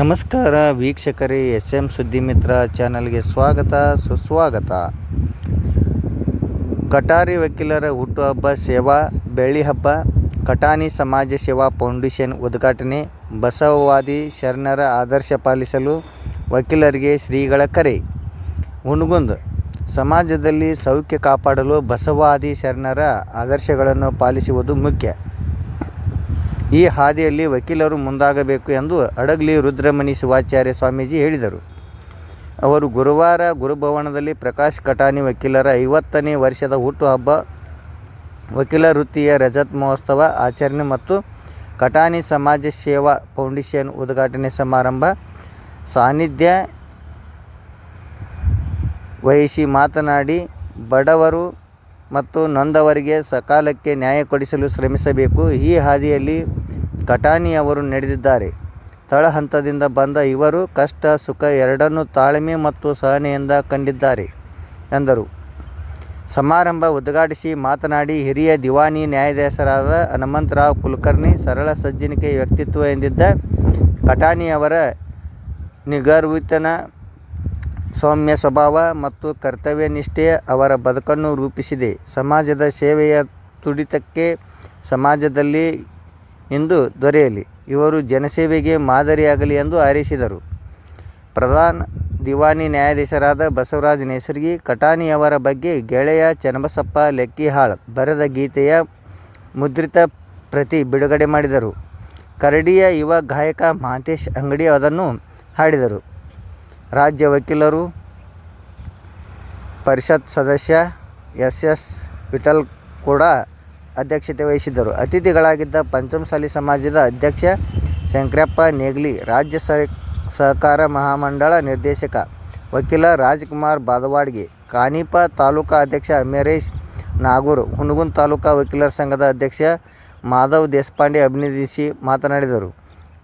ನಮಸ್ಕಾರ ವೀಕ್ಷಕರೇ S M ಸುದ್ದಿ ಮಿತ್ರ ಚಾನಲ್ಗೆ ಸ್ವಾಗತ, ಸುಸ್ವಾಗತ. ಕಟಾರಿ ವಕೀಲರ ಹುಟ್ಟುಹಬ್ಬ ಸೇವಾ, ಬೆಳ್ಳಿ ಹಬ್ಬ, ಕಟಾನಿ ಸಮಾಜ ಸೇವಾ ಫೌಂಡೇಶನ್ ಉದ್ಘಾಟನೆ, ಬಸವವಾದಿ ಶರಣರ ಆದರ್ಶ ಪಾಲಿಸಲು ವಕೀಲರಿಗೆ ಶ್ರೀಗಳ ಕರೆ. ಹುಣಗುಂದ್, ಸಮಾಜದಲ್ಲಿ ಸೌಖ್ಯ ಕಾಪಾಡಲು ಬಸವಾದಿ ಶರಣರ ಆದರ್ಶಗಳನ್ನು ಪಾಲಿಸುವುದು ಮುಖ್ಯ. ಈ ಹಾದಿಯಲ್ಲಿ ವಕೀಲರು ಮುಂದಾಗಬೇಕು ಎಂದು ಅಡಗ್ಲಿ ರುದ್ರಮಣಿ ಶಿವಾಚಾರ್ಯ ಸ್ವಾಮೀಜಿ ಹೇಳಿದರು. ಅವರು ಗುರುವಾರ ಗುರುಭವನದಲ್ಲಿ ಪ್ರಕಾಶ್ ಕಟಾನಿ ವಕೀಲರ ಐವತ್ತನೇ ವರ್ಷದ ಹುಟ್ಟುಹಬ್ಬ ವಕೀಲ ವೃತ್ತಿಯ ರಜತ್ ಮಹೋತ್ಸವ, ಆಚರಣೆ ಮತ್ತು ಕಟಾನಿ ಸಮಾಜ ಸೇವಾ ಫೌಂಡೇಶನ್ ಉದ್ಘಾಟನೆ ಸಮಾರಂಭ, ಸಾನ್ನಿಧ್ಯ ವಹಿಸಿ ಮಾತನಾಡಿ, ಬಡವರು ಮತ್ತು ನೊಂದವರಿಗೆ ಸಕಾಲಕ್ಕೆ ನ್ಯಾಯ ಕೊಡಿಸಲು ಶ್ರಮಿಸಬೇಕು. ಈ ಹಾದಿಯಲ್ಲಿ ಕಟಾನಿ ಅವರು ನಡೆದಿದ್ದಾರೆ. ತಳಹಂತದಿಂದ ಬಂದ ಇವರು ಕಷ್ಟ, ಸುಖ ಎರಡನ್ನೂ ತಾಳ್ಮೆ ಮತ್ತು ಸಹನೆಯಿಂದ ಕಂಡಿದ್ದಾರೆ ಎಂದರು. ಸಮಾರಂಭ ಉದ್ಘಾಟಿಸಿ ಮಾತನಾಡಿ, ಹಿರಿಯ ದಿವಾನಿ ನ್ಯಾಯಾಧೀಶರಾದ ಹನುಮಂತರಾವ್ ಕುಲಕರ್ಣಿ ಸರಳ ಸಜ್ಜನಿಕೆ ವ್ಯಕ್ತಿತ್ವ ಎಂದಿದ್ದ ಕಟಾನಿ ಅವರ ನಿಗರ್ವಿತನ ಸೌಮ್ಯ ಸ್ವಭಾವ ಮತ್ತು ಕರ್ತವ್ಯ ನಿಷ್ಠೆ ಅವರ ಬದುಕನ್ನು ರೂಪಿಸಿದೆ. ಸಮಾಜದ ಸೇವೆಯ ತುಡಿತಕ್ಕೆ ಸಮಾಜದಲ್ಲಿ ಇಂದು ದೊರೆಯಲಿ. ಇವರು ಜನಸೇವೆಗೆ ಮಾದರಿಯಾಗಲಿ ಎಂದು ಹಾರೈಸಿದರು. ಪ್ರಧಾನ ದಿವಾನಿ ನ್ಯಾಯಾಧೀಶರಾದ ಬಸವರಾಜ ನೇಸರ್ಗಿ ಕಟಾನಿಯವರ ಬಗ್ಗೆ ಗೆಳೆಯ ಚನ್ನಬಸಪ್ಪ ಲೆಕ್ಕಿಹಾಳ್ ಬರೆದ ಗೀತೆಯ ಮುದ್ರಿತ ಪ್ರತಿ ಬಿಡುಗಡೆ ಮಾಡಿದರು. ಕರಡಿಯ ಯುವ ಗಾಯಕ ಮಹಂತೇಶ್ ಅಂಗಡಿ ಅದನ್ನು ಹಾಡಿದರು. ರಾಜ್ಯ ವಕೀಲರು, ಪರಿಷತ್ ಸದಸ್ಯ ಎಸ್ ಎಸ್ ವಿಠಲ್ ಕೂಡ ಅಧ್ಯಕ್ಷತೆ ವಹಿಸಿದ್ದರು. ಅತಿಥಿಗಳಾಗಿದ್ದ ಪಂಚಮಸಾಲಿ ಸಮಾಜದ ಅಧ್ಯಕ್ಷ ಶಂಕರಪ್ಪ ನೇಗ್ಲಿ, ರಾಜ್ಯ ಸಹಕಾರ ಮಹಾಮಂಡಳ ನಿರ್ದೇಶಕ ವಕೀಲ ರಾಜ್ಕುಮಾರ್ ಬಾದವಾಡ್ಗೆ, ಕಾನೀಪ ತಾಲೂಕಾ ಅಧ್ಯಕ್ಷ ಅಮೇರೇಶ್ ನಾಗೂರ್ ಹುನಗುಂದ್ ತಾಲೂಕಾ ವಕೀಲರ ಸಂಘದ ಅಧ್ಯಕ್ಷ ಮಾಧವ್ ದೇಶಪಾಂಡೆ ಅಭಿನಂದಿಸಿ ಮಾತನಾಡಿದರು.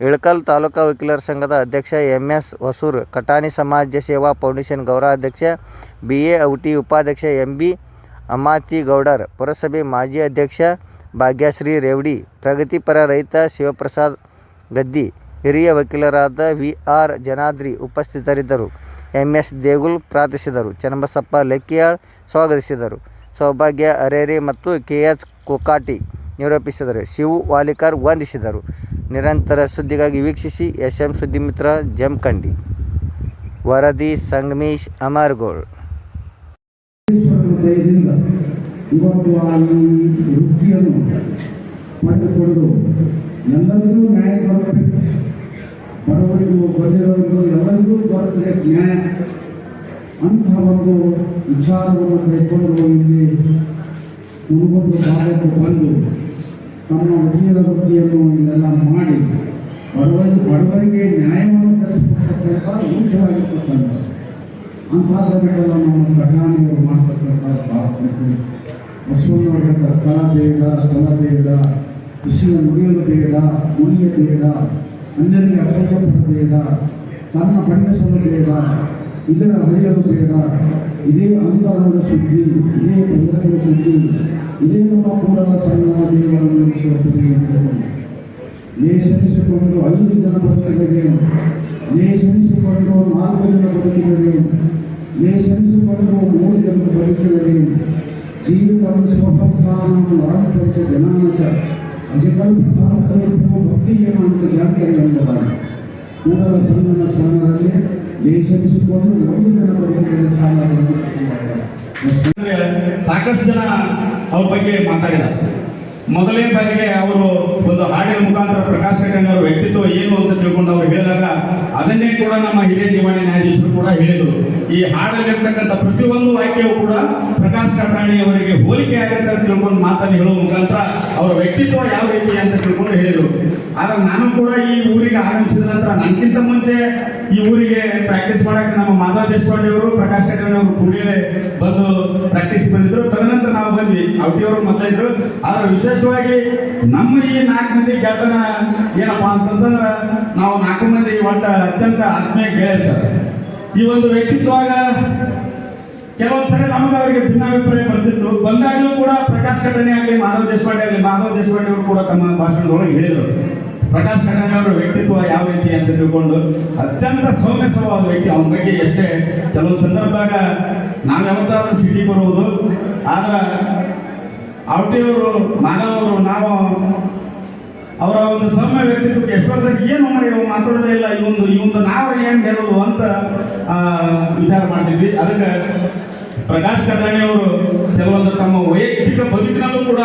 ಇಳಕಲ್ ತಾಲೂಕಾ ವಕೀಲರ ಸಂಘದ ಅಧ್ಯಕ್ಷ ಎಂ ಎಸ್ ಹೊಸೂರ್ ಕಟಾನಿ ಸಮಾಜ ಸೇವಾ ಫೌಂಡೇಶನ್ ಗೌರವಾಧ್ಯಕ್ಷ ಬಿ ಎ ಔಟಿ ಉಪಾಧ್ಯಕ್ಷ ಎಂ ಬಿ ಅಮಾತಿಗೌಡರ್, ಪುರಸಭೆ ಮಾಜಿ ಅಧ್ಯಕ್ಷ ಭಾಗ್ಯಶ್ರೀ ರೇವಡಿ, ಪ್ರಗತಿಪರ ರೈತ ಶಿವಪ್ರಸಾದ್ ಗದ್ದಿ, ಹಿರಿಯ ವಕೀಲರಾದ ವಿ ಆರ್ ಜನಾದ್ರಿ ಉಪಸ್ಥಿತರಿದ್ದರು. ಎಂ ಎಸ್ ದೇಗುಲ್ ಪ್ರಾರ್ಥಿಸಿದರು. ಚನ್ನಬಸಪ್ಪ ಲೆಕ್ಕಿಯಾಳ್ ಸ್ವಾಗತಿಸಿದರು. ಸೌಭಾಗ್ಯ ಅರೇರಿ ಮತ್ತು ಕೆ ಎಚ್ ಕೊಕಾಟಿ ನಿರೂಪಿಸಿದರು. ಶಿವು ವಾಲಿಕರ್ ವಂದಿಸಿದರು. ನಿರಂತರ ಸುದ್ದಿಗಾಗಿ ವೀಕ್ಷಿಸಿ ಎಸ್ ಎಂ ಸುದ್ದಿಮಿತ್ರ ಜಮಖಂಡಿ. ವರದಿ ಸಂಗಮೇಶ್ ಅಮರ್ಗೋಳ್. ಇವತ್ತು ಆ ಈ ವೃತ್ತಿಯನ್ನು ಪಡೆದುಕೊಂಡು ಎಲ್ಲರಿಗೂ ನ್ಯಾಯ ದೊರಕಬೇಕು. ಬಡವರಿಗೂ ಬಲ್ಲಿರವರಿಗೂ ಎಲ್ಲರಿಗೂ ದೊರಕಬೇಕು ನ್ಯಾಯ. ಅಂತಹ ಒಂದು ವಿಚಾರವನ್ನು ಕೈಕೊಂಡು ಇಲ್ಲಿ ಮುಳುಗೊಂಡು ಭಾಗಕ್ಕೆ ಬಂದು ತಮ್ಮ ವಕೀಲ ವೃತ್ತಿಯನ್ನು ಇಲ್ಲೆಲ್ಲ ಮಾಡಿ ಬಡವರಿಗೆ ಬಡವರಿಗೆ ನ್ಯಾಯವನ್ನು ತರಿಸಿಕೊಡ್ತಕ್ಕಂಥ ಮುಖ್ಯವಾಗಿರ್ತಕ್ಕಂಥ ಅಂಥದ್ದನ್ನೆಲ್ಲ ನಮ್ಮ ಪ್ರಧಾನಿಯವರು ಮಾಡ್ತಕ್ಕಂಥ ಭಾಳ ಸಂಖ್ಯೆ ಬಸವಣ್ಣವರ ತಲ ಬೇಡ ತಲ ಬೇಡ ಕೃಷಿಯ ನುಡಿಯಲು ಬೇಡ ನುಡಿಯ ಬೇಡ ಅನ್ಯರಿಗೆ ಅಸಹ್ಯ ಪಡಬೇಡ ತನ್ನ ಬಣ್ಣಿಸಲು ಬೇಡ ಇದರ ಅಳೆಯಲು ಬೇಡ ಇದೇ ಅಂತರಂಗ ಸುದ್ದಿ. ಇದೇ ಬಹಿರಂಗ ಸುದ್ದಿ. ಇದೇ ನಮ್ಮ ಕೂಡಲ ಸಂಗಮ ದೇವರನ್ನು ಲೇಷನಿಸಿಕೊಂಡು ಐದು ಜನ ಬದುಕಿದರೆ ಲೇಷನಿಸಿಕೊಂಡು ನಾಲ್ಕು ಜನ ಬದುಕಿದರೆ ಲೇಷನಿಸಿಕೊಂಡು ಮೂರು ಜನ ಬದುಕಿದರೆ ಜೀವಿತವನ್ನು ಸ್ವಪ್ರಾಣವನ್ನು ಆರಂಭಿಸ ಜನಾನಚ. ಅಜಕಲ್ಪ ಶಾಸ್ತ್ರ ಭಕ್ತಿ ಏನು ಅಂತ ಜಾತಿಯಲ್ಲಿ ಎಂಬುದಾಗಿ ಕೂಡಲ ಸಂಗಮ ಸ್ಥಾನದಲ್ಲಿ ಸಾಕಷ್ಟು ಜನ ಅವ್ರ ಬಗ್ಗೆ ಮಾತಾಡಿದ ಮೊದಲನೇ ಬಾರಿಗೆ ಅವರು ಒಂದು ಹಾಡಿನ ಮುಖಾಂತರ ಪ್ರಕಾಶ್ ಕಟ್ಟಂಗ್ ಅವರ ವ್ಯಕ್ತಿತ್ವ ಏನು ಅಂತ ತಿಳ್ಕೊಂಡು ಅವ್ರು ಹೇಳಿದಾಗ ಅದನ್ನೇ ಕೂಡ ನಮ್ಮ ಹಿರಿಯ ದಿವಾಣಿ ನ್ಯಾಯಾಧೀಶರು ಕೂಡ ಹೇಳಿದರು. ಈ ಹಾಡಲ್ಲಿರ್ತಕ್ಕಂಥ ಪ್ರತಿಯೊಂದು ವಾಕ್ಯವು ಕೂಡ ಪ್ರಕಾಶ್ ಕಟಾಣಿ ಅವರಿಗೆ ಹೋಲಿಕೆ ಆಗುತ್ತೆ ಅಂತ ತಿಳ್ಕೊಂಡು ಮಾತನ್ನು ಹೇಳುವ ಮುಖಾಂತರ ಅವರ ವ್ಯಕ್ತಿತ್ವ ಯಾವ ರೀತಿ ಅಂತ ತಿಳ್ಕೊಂಡು ಹೇಳಿದರು. ಆದ್ರೆ ನಾನು ಕೂಡ ಈ ಊರಿಗೆ ಆಗಮಿಸಿದ ನಂತರ ನನಗಿಂತ ಮುಂಚೆ ಈ ಊರಿಗೆ ಪ್ರಾಕ್ಟೀಸ್ ಮಾಡಕ್ಕೆ ನಮ್ಮ ಮಾಧವ ದೇಶಪಾಂಡೆ ಅವರು, ಪ್ರಕಾಶ್ ಕಟಾಣಿ ಅವರು ಕೂಡಲೇ ಬಂದು ಪ್ರಾಕ್ಟೀಸ್ ಬಂದಿದ್ರು. ತದನಂತರ ನಾವು ಬಂದ್ವಿ. ಅವಟಿಯವರು ಮೊದಲಿದ್ರು ಆದ್ರೆ ವಿಶೇಷವಾಗಿ ನಮ್ಮ ಈ ನಾಲ್ಕು ಮಂದಿ ಗೆಳತನ ಏನಪ್ಪಾ ಅಂತಂದ್ರೆ ನಾವು ನಾಲ್ಕು ಮಂದಿ ಒಟ್ಟ ಅತ್ಯಂತ ಆತ್ಮೀಯ ಗೆಳೆಯ ಸರ್. ಈ ಒಂದು ವ್ಯಕ್ತಿತ್ವಾಗ ಕೆಲವೊಂದು ಸರಿ ನಮಗೆ ಅವರಿಗೆ ಭಿನ್ನಾಭಿಪ್ರಾಯ ಬರ್ತಿತ್ತು. ಬಂದಾಗಲೂ ಕೂಡ ಪ್ರಕಾಶ್ ಕಟಣಿ ಆಗಲಿ, ಮಾಧವ ದೇಶಪಾಂಡೆ ಆಗಲಿ, ಮಾಧವ ದೇಶಪಾಂಡೆ ಅವರು ಕೂಡ ತಮ್ಮ ಭಾಷಣದೊಳಗೆ ಹೇಳಿದರು. ಪ್ರಕಾಶ್ ಕಣ್ಣ ಅವರ ವ್ಯಕ್ತಿತ್ವ ಯಾವ ರೀತಿ ಅಂತ ತಿಳ್ಕೊಂಡು ಅತ್ಯಂತ ಸೌಮ್ಯ ಸ್ವಭಾವದ ವ್ಯಕ್ತಿ ಅವನ ಬಗ್ಗೆ ಎಷ್ಟೇ. ಕೆಲವೊಂದು ಸಂದರ್ಭದಾಗ ನಾವು ಯಾವತ್ತಾದ್ರೂ ಸಿಟಿ ಬರುವುದು ಆದ್ರೆ ಅವಟಿಯವರು ಮಾನವರು ನಾವು ಅವರ ಒಂದು ಸೌಮ್ಯ ವ್ಯಕ್ತಿತ್ವಕ್ಕೆ ಎಷ್ಟೋ ಏನು ಮಾಡಿ ಇವ್ ಮಾತಾಡೋದೇ ಇಲ್ಲ ಇವೊಂದು ಇವೊಂದು ನಾವು ಏನು ಹೇಳೋದು ಅಂತ ವಿಚಾರ ಮಾಡ್ತಿದ್ವಿ. ಅದಕ್ಕೆ ಪ್ರಕಾಶ್ ಕಟಾಣಿ ಅವರು ಕೆಲವೊಂದು ತಮ್ಮ ವೈಯಕ್ತಿಕ ಬದುಕಿನಲ್ಲೂ ಕೂಡ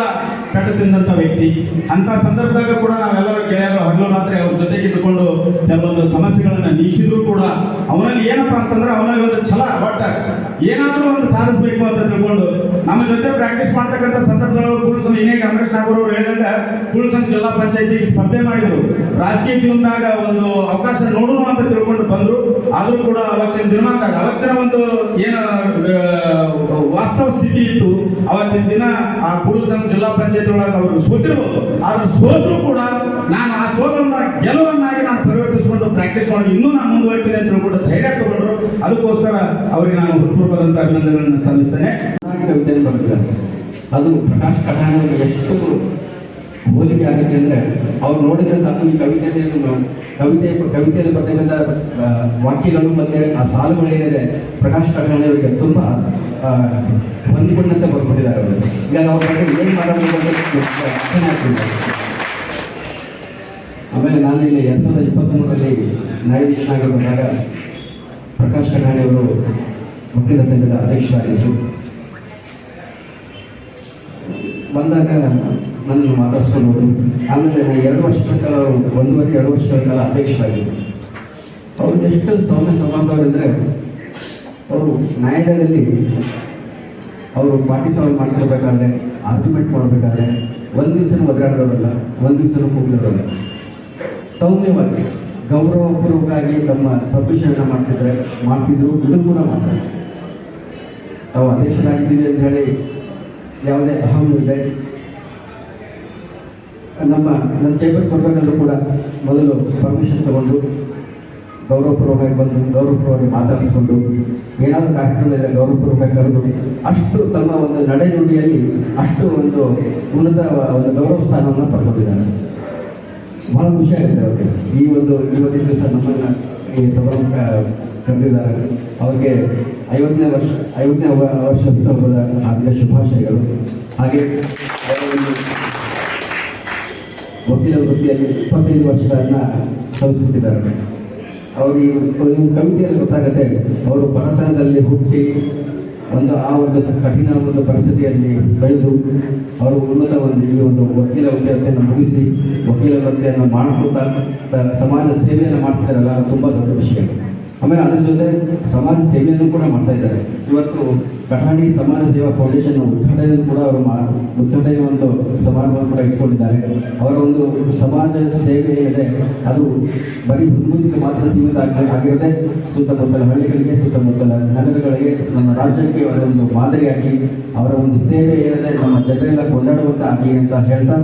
ಕಟ್ಟ ತಿಂದಂಥ ವ್ಯಕ್ತಿ. ಅಂತ ಸಂದರ್ಭದಾಗ ಕೂಡ ನಾವೆಲ್ಲರೂ ಗೆಳೆಯರು ಹಗಲು ರಾತ್ರಿ ಅವ್ರ ಜೊತೆಗೆ ಇದ್ದುಕೊಂಡು ಕೆಲವೊಂದು ಸಮಸ್ಯೆಗಳನ್ನ ನೀಗಿಸಿದ್ರು ಕೂಡ ಅವನಲ್ಲಿ ಏನಪ್ಪ ಅಂತಂದ್ರೆ ಅವನಲ್ಲಿ ಒಂದು ಛಲ ಬಟ್ ಏನಾದರೂ ಒಂದು ಸಾಧಿಸಬೇಕು ಅಂತ ತಿಳ್ಕೊಂಡು ನಮ್ಮ ಜೊತೆ ಪ್ರಾಕ್ಟೀಸ್ ಮಾಡ್ತಕ್ಕಂಥ ಸಂದರ್ಭದೊಳಗೆ ಕುಳ್ಸನ್ ಇನ್ನೇ ಕಾಂಗ್ರೆಸ್ ನಾಗರು ಅವರು ಹೇಳಿದಾಗ ಕುಳ್ಸನ್ ಜಿಲ್ಲಾ ಪಂಚಾಯತಿಗೆ ಸ್ಪರ್ಧೆ ಮಾಡಿದ್ರು. ರಾಜಕೀಯ ಜೀವನದಾಗ ಒಂದು ಅವಕಾಶ ನೋಡೋಣ ಅಂತ ತಿಳ್ಕೊಂಡು ಬಂದರು. ಆದರೂ ಕೂಡ ಅವತ್ತಿನ ದಿನಮಾನದಾಗ, ಅವತ್ತಿನ ಒಂದು ಏನು ವಾಸ್ತವ ಸ್ಥಿತಿ ಇತ್ತು. ಅವತ್ತಿನ ದಿನ ಆ ಕುಳ್ಸನ್ ಜಿಲ್ಲಾ ಪಂಚಾಯತ್ ಒಳಗೆ ಅವರು ಸೋತಿರ್ಬೋದು. ಆದ್ರೆ ಸೋತರೂ ಕೂಡ ನಾನು ಆ ಸೋಲನ್ನ ಗೆಲುವನ್ನಾಗಿ ನಾನು ಪರಿವರ್ತಿಸಿಕೊಂಡು ಪ್ರಾಕ್ಟೀಸ್ ಮಾಡಿ ಇನ್ನೂ ನಾನು ಮುಂದುವರಿತೀನಿ ಅಂತ ತಿಳ್ಕೊಂಡು ಧೈರ್ಯ ತಗೊಂಡ್ರು ಅದಕ್ಕೋಸ್ಕರ ಅವರಿಗೆ ನಾನು ಹೃತ್ಪೂರ್ವಕದಂತ ಅಭಿನಂದನೆಗಳನ್ನು ಸಲ್ಲಿಸ್ತೇನೆ. ಅದು ಪ್ರಕಾಶ್ ಕಟಾಣ ಎಷ್ಟು ಹೋಲಿಕೆ ಆಗಿದೆ ಅಂದರೆ ಅವ್ರು ನೋಡಿದ್ರೆ ಸಾಕು ಈ ಕವಿತೆಯಲ್ಲಿ ಕವಿತೆ, ಕವಿತೆಯಲ್ಲಿ ಬರ್ತಕ್ಕಂಥ ವಾಕ್ಯಗಳು ಮತ್ತು ಆ ಸಾಲುಗಳು ಏನಿದೆ, ಪ್ರಕಾಶ್ ಕಟಾಣಿ ಅವರಿಗೆ ತುಂಬ ಹೊಂದಿಕೊಂಡಂತೆ ಬರ್ಕೊಟ್ಟಿದ್ದಾರೆ ಅವರು ಈಗ ನಾವು ಏನು ಆಗ್ತಿಲ್ಲ. ಆಮೇಲೆ ನಾನು ಇಲ್ಲಿ ಎರಡು ಸಾವಿರದ ಇಪ್ಪತ್ತ್ಮೂರರಲ್ಲಿ ನ್ಯಾಯಾಧೀಶನಾಗಿ ಬಂದಾಗ ಪ್ರಕಾಶ್ ಕಟಾಣಿ ಅವರು ವಕೀಲ ಸಂಘದ ಅಧ್ಯಕ್ಷರಾಗಿದ್ದರು ಬಂದಾಗ ನನ್ನ ಮಾತಾಡ್ಸ್ಕೊಂಡು ಹೋದ್ರು. ಆಮೇಲೆ ನಾನು ಎರಡು ವರ್ಷಗಳ ಕಾಲ, ಒಂದೂವರೆ, ಎರಡು ವರ್ಷಗಳ ಕಾಲ ಅಧ್ಯಕ್ಷರಾಗಿದ್ದೆ. ಅವ್ರು ಎಷ್ಟು ಸೌಮ್ಯ ಸ್ವಭಾವದವರೆಂದರೆ ಅವರು ನ್ಯಾಯಾಲಯದಲ್ಲಿ ಅವರು ಪಾರ್ಟಿ ಸಾಲ್ವ್ ಮಾಡ್ತಿರ್ಬೇಕಾದ್ರೆ ಆರ್ಗ್ಯುಮೆಂಟ್ ಮಾಡಬೇಕಾದ್ರೆ, ಒಂದು ದಿವಸನೂ ಒದ್ದಾಡೋರಲ್ಲ ಒಂದು ದಿವಸನೂ ಕೂಗ್ಲಿರೋಲ್ಲ. ಸೌಮ್ಯವಾಗಿ, ಗೌರವಪೂರ್ವಕವಾಗಿ ತಮ್ಮ ಸಬ್ಮಿಷನ್ ಮಾಡ್ತಿದ್ರೆ, ಮಾಡ್ತಿದ್ರು ಇದು ಕೂಡ ಮಾಡ್ತಾರೆ. ತಾವು ಅಧ್ಯಕ್ಷರಾಗಿದ್ದೀವಿ ಅಂತ ಹೇಳಿ ಯಾವುದೇ ಅಹಂ ಇದೆ ನಮ್ಮ ನನ್ನ ಚೇಂಬರ್ ಕೊಡಬೇಕಂದ್ರೂ ಕೂಡ ಮೊದಲು ಪರ್ಮಿಷನ್ ತಗೊಂಡು ಗೌರವಪೂರ್ವಕವಾಗಿ ಬಂದು ಗೌರವಪೂರ್ವವಾಗಿ ಮಾತಾಡಿಸ್ಕೊಂಡು ಏನಾದರೂ ಕಾರ್ಯಕ್ರಮ ಇದ್ದರೆ ಗೌರವಪೂರ್ವಕವಾಗಿ ಕರೆದು ಅಷ್ಟು ತಮ್ಮ ಒಂದು ನಡೆ ನುಡಿಯಲ್ಲಿ ಅಷ್ಟು ಒಂದು ಉನ್ನತ ಒಂದು ಗೌರವ ಸ್ಥಾನವನ್ನು ಪಡ್ಕೊಂಡಿದ್ದಾರೆ. ಬಹಳ ಖುಷಿಯಾಗುತ್ತೆ ಅವರಿಗೆ. ಈ ಒಂದು ಇವತ್ತಿನ ದಿವಸ ನಮ್ಮನ್ನು ಈ ಸಮಾರಂಭ ಕರೆದಿದ್ದಾರೆ. ಅವ್ರಿಗೆ ಐವತ್ತನೇ ವರ್ಷ ಐವತ್ತನೇ ವರ್ಷ ಹಾರ್ದಿಕ ಶುಭಾಶಯಗಳು. ಹಾಗೆ ವಕೀಲ ವೃತ್ತಿಯಲ್ಲಿ ಇಪ್ಪತ್ತೈದು ವರ್ಷಗಳನ್ನು ಸಲ್ಲಿಸುತ್ತಿದ್ದಾರೆ ಅವರು ಈ ಕವಿತೆಯಲ್ಲಿ ಗೊತ್ತಾಗುತ್ತೆ, ಅವರು ಬಡತನದಲ್ಲಿ ಹುಟ್ಟಿ ಒಂದು ಆ ಒಂದು ಕಠಿಣ ಒಂದು ಪರಿಸ್ಥಿತಿಯಲ್ಲಿ ಬೆಳೆದು ಅವರು ಉನ್ನತ ಒಂದು ಈ ಒಂದು ವಕೀಲ ವೃತ್ತಿಯನ್ನು ಮುಗಿಸಿ ವಕೀಲ ವೃತ್ತಿಯನ್ನು ಮಾಡಿಕೊಳ್ತಾ ಸಮಾಜ ಸೇವೆಯನ್ನು ಮಾಡ್ತಿದ್ದಾರಲ್ಲ ತುಂಬ ದೊಡ್ಡ ವಿಷಯ. ಆಮೇಲೆ ಅದ್ರ ಜೊತೆ ಸಮಾಜ ಸೇವೆಯನ್ನು ಕೂಡ ಮಾಡ್ತಾ ಇದ್ದಾರೆ. ಇವತ್ತು ಕಠಾಣಿ ಸಮಾಜ ಸೇವಾ ಫೌಂಡೇಶನ್ ಉದ್ಘಾಟನೆ ಕೂಡ ಅವರು ಉದ್ಘಾಟನೆ ಒಂದು ಸಮಾರಂಭವನ್ನು ಕೂಡ ಇಟ್ಕೊಂಡಿದ್ದಾರೆ ಅವರ ಒಂದು ಸಮಾಜ ಸೇವೆ ಏನಿದೆ ಅದು ಬರೀ ಹುಡುಗರಿಗೆ ಮಾತ್ರ ಸೀಮಿತ ಆಗಿ ಆಗಿರದೆ ಸುತ್ತಮುತ್ತಲ ಹಳ್ಳಿಗಳಿಗೆ, ಸುತ್ತಮುತ್ತಲ ನಗರಗಳಿಗೆ, ನಮ್ಮ ರಾಜ್ಯಕ್ಕೆ ಅವರ ಒಂದು ಮಾದರಿಯಾಗಿ ಅವರ ಒಂದು ಸೇವೆ ಏನಿದೆ, ನಮ್ಮ ಜನರೆಲ್ಲ ಕೊಂಡಾಡುವಂತ ಆಗಲಿ ಅಂತ ಹೇಳ್ತಾ